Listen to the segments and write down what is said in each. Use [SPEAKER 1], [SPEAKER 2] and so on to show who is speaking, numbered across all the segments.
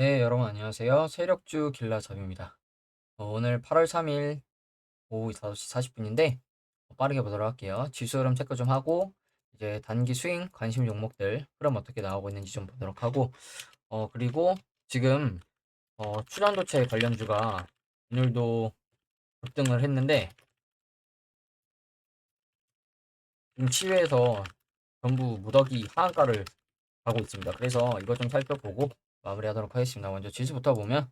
[SPEAKER 1] 네, 여러분 안녕하세요. 세력주 길라잡입니다. 어, 오늘 8월 3일 오후 5시 40분인데 빠르게 보도록 할게요. 지수 흐름 체크 좀 하고 이제 단기 스윙 관심 종목들 흐름 어떻게 나오고 있는지 좀 보도록 하고 어 그리고 지금 어 출연도체 관련주가 오늘도 급등을 했는데 지금 시외에서 전부 무더기 하한가를 가고 있습니다. 그래서 이거 좀 살펴보고 마무리하도록 하겠습니다. 먼저 지수부터 보면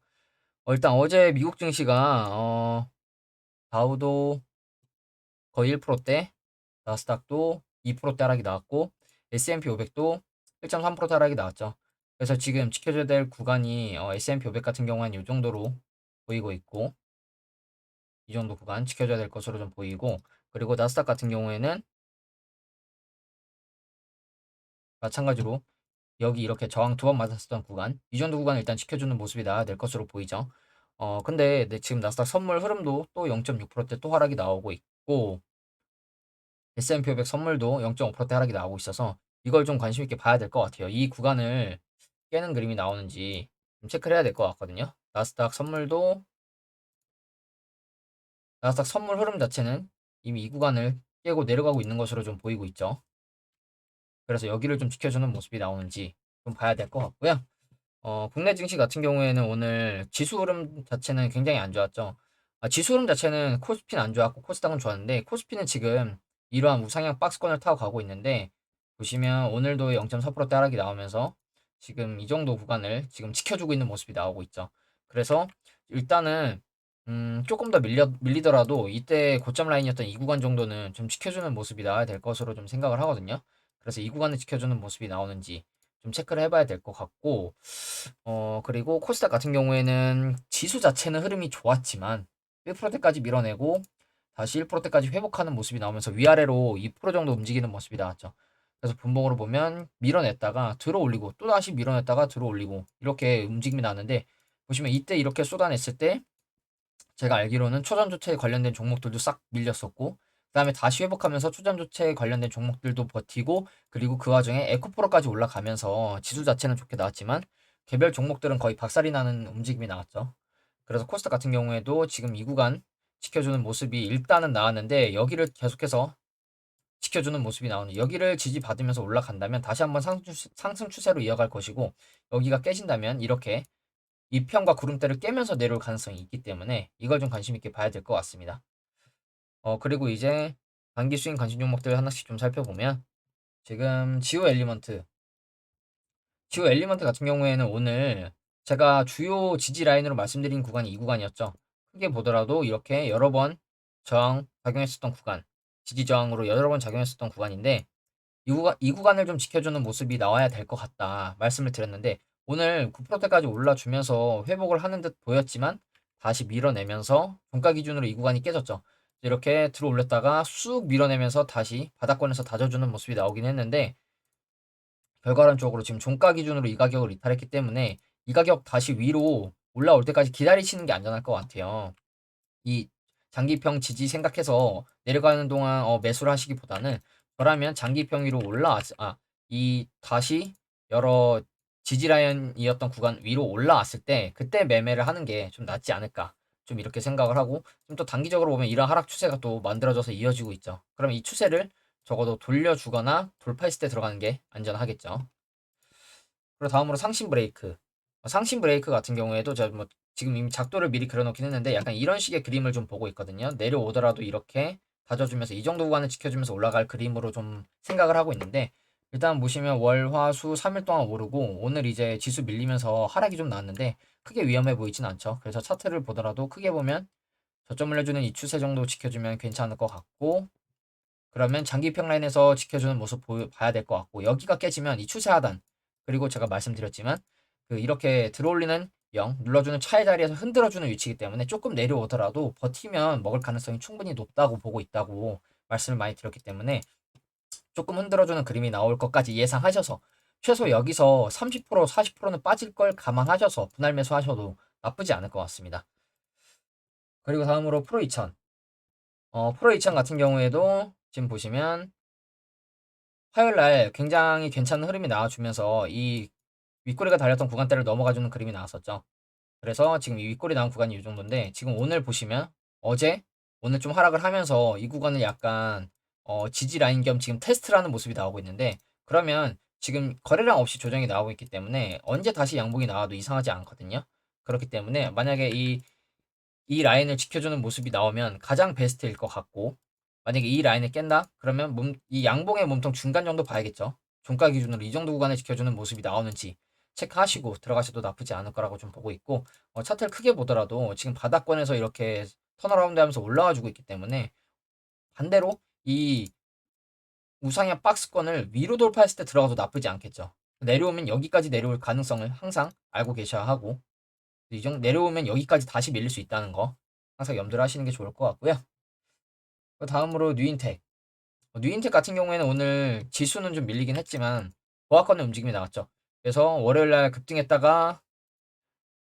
[SPEAKER 1] 어, 일단 어제 미국 증시가 어, 다우도 거의 1%대, 나스닥도 2%대 하락이 나왔고 S&P 500도 1.3% 하락이 나왔죠. 그래서 지금 지켜줘야 될 구간이 어, S&P 500 같은 경우는 이 정도로 보이고 있고 이 정도 구간 지켜줘야 될 것으로 좀 보이고 그리고 나스닥 같은 경우에는 마찬가지로 여기 이렇게 저항 두 번 맞았었던 구간 이 정도 구간을 일단 지켜주는 모습이 나와야 될 것으로 보이죠. 어 근데 네, 지금 나스닥 선물 흐름도 또 0.6%대 또 하락이 나오고 있고 S&P 500 선물도 0.5%대 하락이 나오고 있어서 이걸 좀 관심 있게 봐야 될 것 같아요. 이 구간을 깨는 그림이 나오는지 좀 체크를 해야 될 것 같거든요. 나스닥 선물도 나스닥 선물 흐름 자체는 이미 이 구간을 깨고 내려가고 있는 것으로 좀 보이고 있죠. 그래서 여기를 좀 지켜주는 모습이 나오는지 좀 봐야 될 것 같고요. 어, 국내 증시 같은 경우에는 오늘 지수 흐름 자체는 굉장히 안 좋았죠. 아, 지수 흐름 자체는 코스피는 안 좋았고 코스닥은 좋았는데 코스피는 지금 이러한 우상향 박스권을 타고 가고 있는데 보시면 오늘도 0.4%대 하락이 나오면서 지금 이 정도 구간을 지금 지켜주고 있는 모습이 나오고 있죠. 그래서 일단은 음, 조금 더 밀려, 밀리더라도 이때 고점 라인이었던 이 구간 정도는 좀 지켜주는 모습이 나와야 될 것으로 좀 생각을 하거든요. 그래서 이 구간을 지켜주는 모습이 나오는지 좀 체크를 해봐야 될 것 같고, 어, 그리고 코스닥 같은 경우에는 지수 자체는 흐름이 좋았지만 1%대까지 밀어내고 다시 1%대까지 회복하는 모습이 나오면서 위아래로 2% 정도 움직이는 모습이 나왔죠. 그래서 분봉으로 보면 밀어냈다가 들어 올리고 또 다시 밀어냈다가 들어 올리고 이렇게 움직임이 나는데 보시면 이때 이렇게 쏟아냈을 때 제가 알기로는 초전조체에 관련된 종목들도 싹 밀렸었고 그다음에 다시 회복하면서 초전조체에 관련된 종목들도 버티고 그리고 그 와중에 에코프로까지 올라가면서 지수 자체는 좋게 나왔지만 개별 종목들은 거의 박살이 나는 움직임이 나왔죠. 그래서 코스닥 같은 경우에도 지금 이 구간 지켜주는 모습이 일단은 나왔는데 여기를 계속해서 지켜주는 모습이 나오는 여기를 지지받으면서 올라간다면 다시 한번 상승 추세로 이어갈 것이고 여기가 깨진다면 이렇게 이평과 구름대를 깨면서 내려올 가능성이 있기 때문에 이걸 좀 관심 있게 봐야 될 것 같습니다. 어 그리고 이제 단기 스윙 관심 종목들 하나씩 좀 살펴보면 지금 지오 엘리먼트 지오 엘리먼트 같은 경우에는 오늘 제가 주요 지지 라인으로 말씀드린 구간이 이 구간이었죠. 크게 보더라도 이렇게 여러 번 저항 작용했었던 구간 지지 저항으로 여러 번 작용했었던 구간인데 이, 구간, 이 구간을 좀 지켜주는 모습이 나와야 될 것 같다 말씀을 드렸는데 오늘 9%대까지 올라주면서 회복을 하는 듯 보였지만 다시 밀어내면서 종가 기준으로 이 구간이 깨졌죠. 이렇게 들어 올렸다가 쑥 밀어내면서 다시 바닥권에서 다져주는 모습이 나오긴 했는데 결과론적으로 지금 종가 기준으로 이 가격을 이탈했기 때문에 이 가격 다시 위로 올라올 때까지 기다리시는 게 안전할 것 같아요. 이 장기평 지지 생각해서 내려가는 동안 어, 매수를 하시기보다는 저라면 장기평 위로 올라왔 아, 이 다시 여러 지지라인이었던 구간 위로 올라왔을 때 그때 매매를 하는 게 좀 낫지 않을까 좀 이렇게 생각을 하고 좀 또 단기적으로 보면 이런 하락 추세가 또 만들어져서 이어지고 있죠. 그럼 이 추세를 적어도 돌려주거나 돌파했을 때 들어가는 게 안전하겠죠. 그리고 다음으로 상신 브레이크. 상신 브레이크 같은 경우에도 제가 뭐 지금 이미 작도를 미리 그려놓긴 했는데 약간 이런 식의 그림을 좀 보고 있거든요. 내려오더라도 이렇게 다져주면서 이 정도 구간을 지켜주면서 올라갈 그림으로 좀 생각을 하고 있는데 일단 보시면 월, 화, 수 3일 동안 오르고 오늘 이제 지수 밀리면서 하락이 좀 나왔는데 크게 위험해 보이진 않죠. 그래서 차트를 보더라도 크게 보면 저점을 내주는 이 추세 정도 지켜주면 괜찮을 것 같고 그러면 장기평 라인에서 지켜주는 모습 보, 봐야 될 것 같고 여기가 깨지면 이 추세 하단 그리고 제가 말씀드렸지만 그 이렇게 들어올리는 0 눌러주는 차의 자리에서 흔들어주는 위치이기 때문에 조금 내려오더라도 버티면 먹을 가능성이 충분히 높다고 보고 있다고 말씀을 많이 드렸기 때문에 조금 흔들어주는 그림이 나올 것까지 예상하셔서 최소 여기서 30% 40%는 빠질 걸 감안하셔서 분할 매수하셔도 나쁘지 않을 것 같습니다. 그리고 다음으로 프로 2000. 어, 프로 2000 같은 경우에도 지금 보시면 화요일 날 굉장히 괜찮은 흐름이 나와주면서 이 윗꼬리가 달렸던 구간대를 넘어가주는 그림이 나왔었죠. 그래서 지금 이 윗꼬리 나온 구간이 이 정도인데 지금 오늘 보시면 어제 오늘 좀 하락을 하면서 이 구간을 약간 어, 지지 라인 겸 지금 테스트라는 모습이 나오고 있는데 그러면 지금 거래량 없이 조정이 나오고 있기 때문에 언제 다시 양봉이 나와도 이상하지 않거든요. 그렇기 때문에 만약에 이, 이 라인을 지켜주는 모습이 나오면 가장 베스트일 것 같고 만약에 이 라인을 깬다? 그러면 몸, 이 양봉의 몸통 중간 정도 봐야겠죠. 종가 기준으로 이 정도 구간을 지켜주는 모습이 나오는지 체크하시고 들어가셔도 나쁘지 않을 거라고 좀 보고 있고 어, 차트를 크게 보더라도 지금 바닥권에서 이렇게 턴어라운드 하면서 올라와 주고 있기 때문에 반대로 이 우상향 박스권을 위로 돌파했을 때 들어가도 나쁘지 않겠죠. 내려오면 여기까지 내려올 가능성을 항상 알고 계셔야 하고 이 정도 내려오면 여기까지 다시 밀릴 수 있다는 거 항상 염두를 하시는 게 좋을 것 같고요. 그 다음으로 뉴인텍. 어, 뉴인텍 같은 경우에는 오늘 지수는 좀 밀리긴 했지만 보합권의 움직임이 나왔죠. 그래서 월요일 날 급등했다가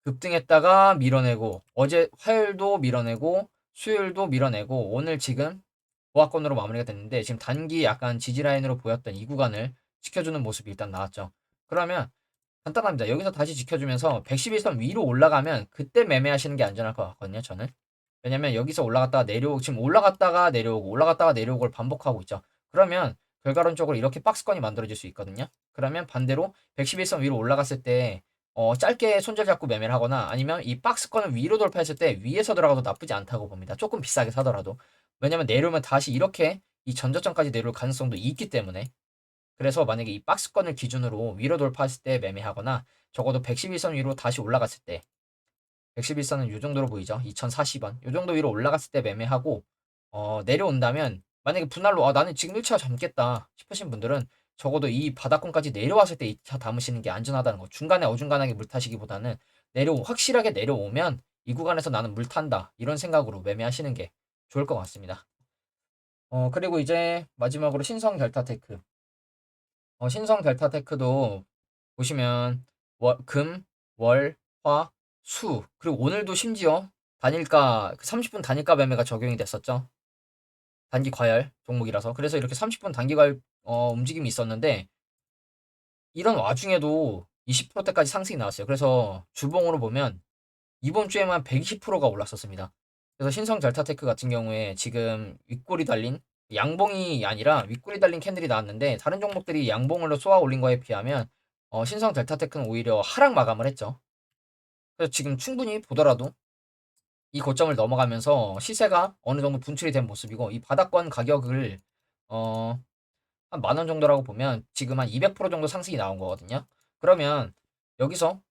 [SPEAKER 1] 급등했다가 밀어내고 어제 화요일도 밀어내고 수요일도 밀어내고 오늘 지금 보합권으로 마무리가 됐는데 지금 단기 약간 지지 라인으로 보였던 이 구간을 지켜주는 모습이 일단 나왔죠. 그러면 간단합니다. 여기서 다시 지켜주면서 111선 위로 올라가면 그때 매매하시는 게 안전할 것 같거든요. 저는. 왜냐면 여기서 올라갔다가 내려오고 지금 올라갔다가 내려오고 올라갔다가 내려오고를 반복하고 있죠. 그러면 결과론적으로 이렇게 박스권이 만들어질 수 있거든요. 그러면 반대로 111선 위로 올라갔을 때 어, 짧게 손절 잡고 매매를 하거나 아니면 이 박스권을 위로 돌파했을 때 위에서 들어가도 나쁘지 않다고 봅니다. 조금 비싸게 사더라도. 왜냐면 내려오면 다시 이렇게 이 전저점까지 내려올 가능성도 있기 때문에 그래서 만약에 이 박스권을 기준으로 위로 돌파했을 때 매매하거나 적어도 111선 위로 다시 올라갔을 때 111선은 이 정도로 보이죠. 2040원. 이 정도 위로 올라갔을 때 매매하고 어, 내려온다면 만약에 분할로 아, 나는 지금 1차 잡겠다 싶으신 분들은 적어도 이 바닥권까지 내려왔을 때 2차 담으시는 게 안전하다는 거. 중간에 어중간하게 물 타시기보다는 내려 확실하게 내려오면 이 구간에서 나는 물 탄다. 이런 생각으로 매매하시는 게 좋을 것 같습니다. 어, 그리고 이제 마지막으로 신성 델타 테크. 어, 신성 델타 테크도 보시면 월, 금, 월, 화, 수 그리고 오늘도 심지어 단일가 30분 단일가 매매가 적용이 됐었죠. 단기 과열 종목이라서 그래서 이렇게 30분 단기 과열 어, 움직임이 있었는데 이런 와중에도 20%대까지 상승이 나왔어요. 그래서 주봉으로 보면 이번 주에만 120%가 올랐었습니다. 그래서 신성 델타테크 같은 경우에 지금 윗골이 달린 양봉이 아니라 윗골이 달린 캔들이 나왔는데 다른 종목들이 양봉으로 쏘아 올린 거에 비하면 어, 신성 델타테크는 오히려 하락 마감을 했죠. 그래서 지금 충분히 보더라도 이 고점을 넘어가면서 시세가 어느 정도 분출이 된 모습이고 이 바닥권 가격을 어, 한 만 원 정도라고 보면 지금 한 200% 정도 상승이 나온 거거든요. 그러면 여기서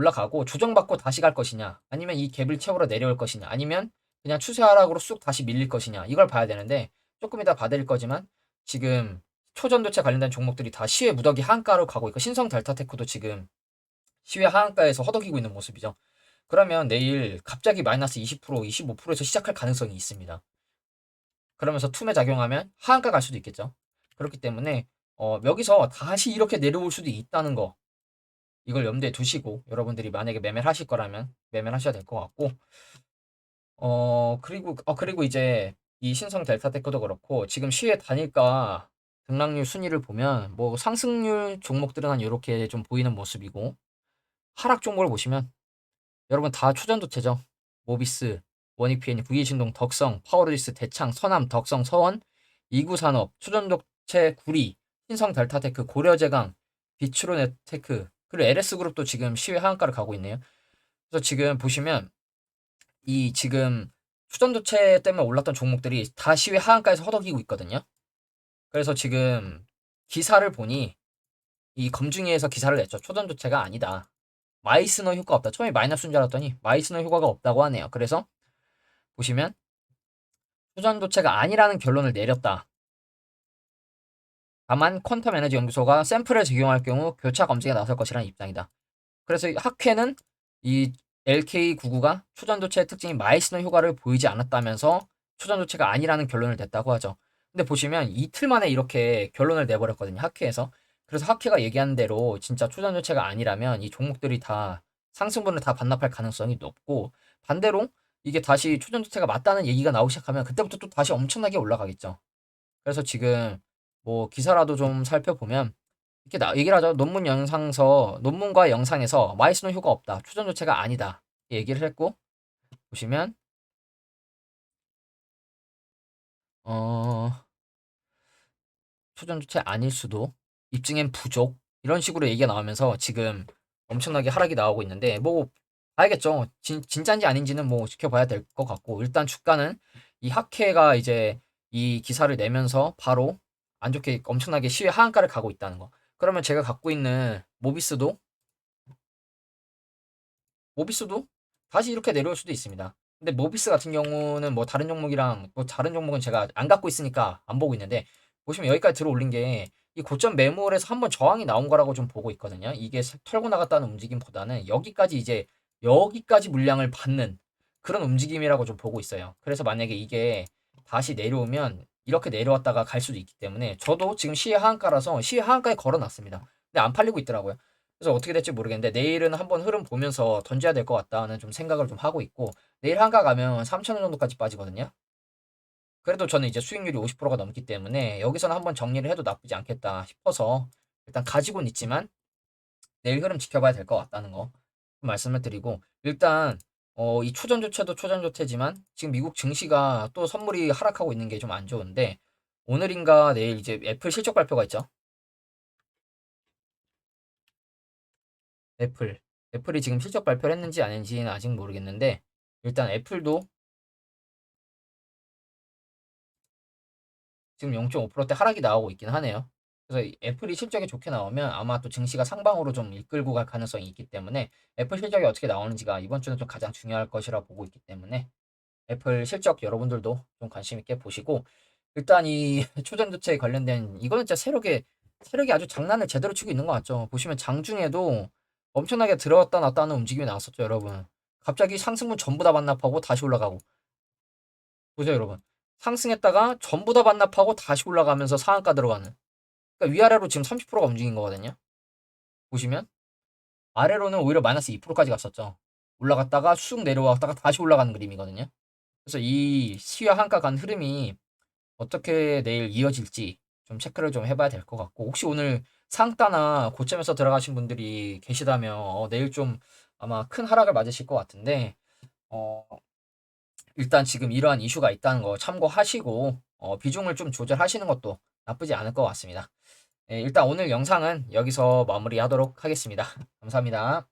[SPEAKER 1] 올라가고 조정받고 다시 갈 것이냐 아니면 이 갭을 채우러 내려올 것이냐 아니면 그냥 추세 하락으로 쑥 다시 밀릴 것이냐 이걸 봐야 되는데 조금 이따 봐드릴 거지만 지금 초전도체 관련된 종목들이 다 시외 무더기 하한가로 가고 있고 신성 델타테크도 지금 시외 하한가에서 허덕이고 있는 모습이죠. 그러면 내일 갑자기 마이너스 20% 25%에서 시작할 가능성이 있습니다. 그러면서 툼에 작용하면 하한가 갈 수도 있겠죠. 그렇기 때문에 어, 여기서 다시 이렇게 내려올 수도 있다는 거 이걸 염두에 두시고 여러분들이 만약에 매매를 하실 거라면 매매를 하셔야 될 것 같고 어 그리고 어 그리고 이제 이 신성 델타 테크도 그렇고 지금 시외 단일가 등락률 순위를 보면 뭐 상승률 종목들은 한 이렇게 좀 보이는 모습이고 하락 종목을 보시면 여러분 다 초전도체죠. 모비스, 원익PN, VH신동, 덕성, 파워르디스, 대창, 서남, 덕성, 서원, 이구산업, 초전도체 구리, 신성 델타테크, 고려제강, 비추로네테크, 그리고 LS그룹도 지금 시외 하한가를 가고 있네요. 그래서 지금 보시면 이 지금 초전도체 때문에 올랐던 종목들이 다 시외 하한가에서 허덕이고 있거든요. 그래서 지금 기사를 보니 이 검증위에서 기사를 냈죠. 초전도체가 아니다. 마이스너 효과 없다. 처음에 마이너스인 줄 알았더니 마이스너 효과가 없다고 하네요. 그래서 보시면 초전도체가 아니라는 결론을 내렸다. 다만 퀀텀 에너지 연구소가 샘플을 적용할 경우 교차 검증에 나설 것이라는 입장이다. 그래서 학회는 이 LK99가 초전도체의 특징인 마이스너 효과를 보이지 않았다면서 초전도체가 아니라는 결론을 냈다고 하죠. 근데 보시면 이틀 만에 이렇게 결론을 내버렸거든요. 학회에서. 그래서 학회가 얘기한 대로 진짜 초전도체가 아니라면 이 종목들이 다 상승분을 다 반납할 가능성이 높고 반대로 이게 다시 초전도체가 맞다는 얘기가 나오기 시작하면 그때부터 또 다시 엄청나게 올라가겠죠. 그래서 지금 뭐 기사라도 좀 살펴보면 이렇게 나, 얘기를 하죠. 논문 영상서, 논문과 영상에서 마이스는 효과 없다. 초전 조체가 아니다. 얘기를 했고, 보시면, 어, 초전 조체 아닐 수도, 입증엔 부족, 이런 식으로 얘기가 나오면서 지금 엄청나게 하락이 나오고 있는데, 뭐, 알겠죠. 진, 진짜인지 아닌지는 뭐 지켜봐야 될 것 같고, 일단 주가는 이 학회가 이제 이 기사를 내면서 바로 안 좋게 엄청나게 시외 하한가를 가고 있다는 거. 그러면 제가 갖고 있는 모비스도 모비스도 다시 이렇게 내려올 수도 있습니다. 근데 모비스 같은 경우는 뭐 다른 종목이랑 뭐 다른 종목은 제가 안 갖고 있으니까 안 보고 있는데 보시면 여기까지 들어 올린 게 이 고점 매물에서 한번 저항이 나온 거라고 좀 보고 있거든요. 이게 털고 나갔다는 움직임보다는 여기까지 이제 여기까지 물량을 받는 그런 움직임이라고 좀 보고 있어요. 그래서 만약에 이게 다시 내려오면 이렇게 내려왔다가 갈 수도 있기 때문에 저도 지금 시의 하한가라서 시의 하한가에 걸어놨습니다. 근데 안 팔리고 있더라고요. 그래서 어떻게 될지 모르겠는데 내일은 한번 흐름 보면서 던져야 될 것 같다는 좀 생각을 좀 하고 있고 내일 한가 가면 3,000원 정도까지 빠지거든요. 그래도 저는 이제 수익률이 50%가 넘기 때문에 여기서는 한번 정리를 해도 나쁘지 않겠다 싶어서 일단 가지고는 있지만 내일 흐름 지켜봐야 될 것 같다는 거 말씀을 드리고 일단 어, 이 초전 조체도 초전 조체지만 지금 미국 증시가 또 선물이 하락하고 있는 게 좀 안 좋은데 오늘인가 내일 이제 애플 실적 발표가 있죠. 애플. 애플이 지금 실적 발표를 했는지 아닌지는 아직 모르겠는데 일단 애플도 지금 0.5%대 하락이 나오고 있긴 하네요. 그래서 이 애플이 실적이 좋게 나오면 아마 또 증시가 상방으로 좀 이끌고 갈 가능성이 있기 때문에 애플 실적이 어떻게 나오는지가 이번 주는 좀 가장 중요할 것이라 보고 있기 때문에 애플 실적 여러분들도 좀 관심 있게 보시고 일단 이 초전도체에 관련된 이거는 진짜 세력의 세력이 아주 장난을 제대로 치고 있는 것 같죠. 보시면 장중에도 엄청나게 들어왔다 놨다 하는 움직임이 나왔었죠, 여러분. 갑자기 상승분 전부 다 반납하고 다시 올라가고. 보죠, 여러분. 상승했다가 전부 다 반납하고 다시 올라가면서 상한가 들어가는. 그러니까 위아래로 지금 30%가 움직인 거거든요. 보시면 아래로는 오히려 마이너스 2%까지 갔었죠. 올라갔다가 쑥 내려왔다가 다시 올라가는 그림이거든요. 그래서 이 시와 한가 간 흐름이 어떻게 내일 이어질지 좀 체크를 좀 해봐야 될 것 같고 혹시 오늘 상따나 고점에서 들어가신 분들이 계시다면 어, 내일 좀 아마 큰 하락을 맞으실 것 같은데 어, 일단 지금 이러한 이슈가 있다는 거 참고하시고 어, 비중을 좀 조절하시는 것도 나쁘지 않을 것 같습니다. 예, 일단 오늘 영상은 여기서 마무리하도록 하겠습니다. 감사합니다.